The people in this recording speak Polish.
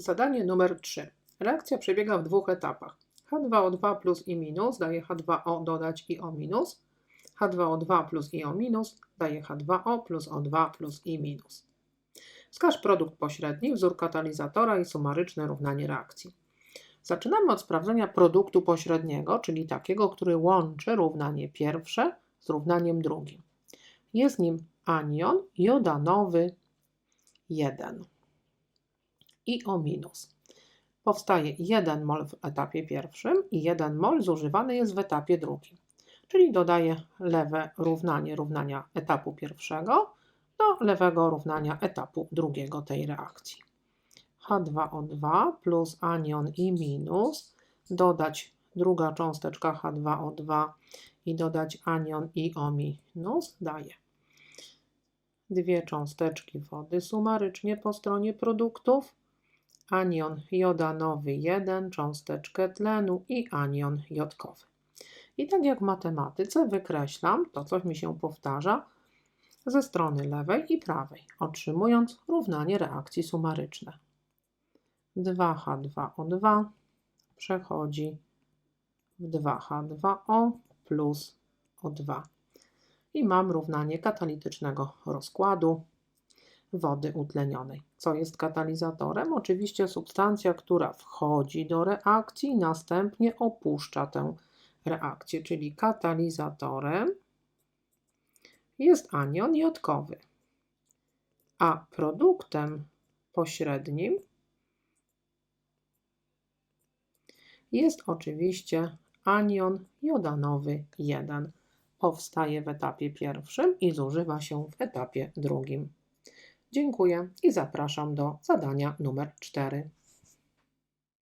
Zadanie numer 3. Reakcja przebiega w dwóch etapach. H2O2 plus i minus daje H2O dodać i O minus. H2O2 plus i O minus daje H2O plus O2 plus i minus. Wskaż produkt pośredni, wzór katalizatora i sumaryczne równanie reakcji. Zaczynamy od sprawdzenia produktu pośredniego, czyli takiego, który łączy równanie pierwsze z równaniem drugim. Jest nim anion jodanowy 1 i O minus. Powstaje 1 mol w etapie pierwszym i 1 mol zużywany jest w etapie drugim. Czyli dodaję lewe równanie równania etapu pierwszego do lewego równania etapu drugiego tej reakcji. H2O2 plus anion i minus, dodać druga cząsteczka H2O2 i dodać anion i O minus daje dwie cząsteczki wody sumarycznie po stronie produktów, anion jodanowy 1, cząsteczkę tlenu i anion jodkowy. I tak jak w matematyce wykreślam to, co mi się powtarza, ze strony lewej i prawej, otrzymując równanie reakcji sumaryczne. 2H2O2 przechodzi w 2H2O plus O2. I mam równanie katalitycznego rozkładu wody utlenionej. Co jest katalizatorem? Oczywiście substancja, która wchodzi do reakcji następnie opuszcza tę reakcję, czyli katalizatorem jest anion jodkowy, a produktem pośrednim jest oczywiście anion jodanowy 1. Powstaje w etapie pierwszym i zużywa się w etapie drugim. Dziękuję i zapraszam do zadania numer 4.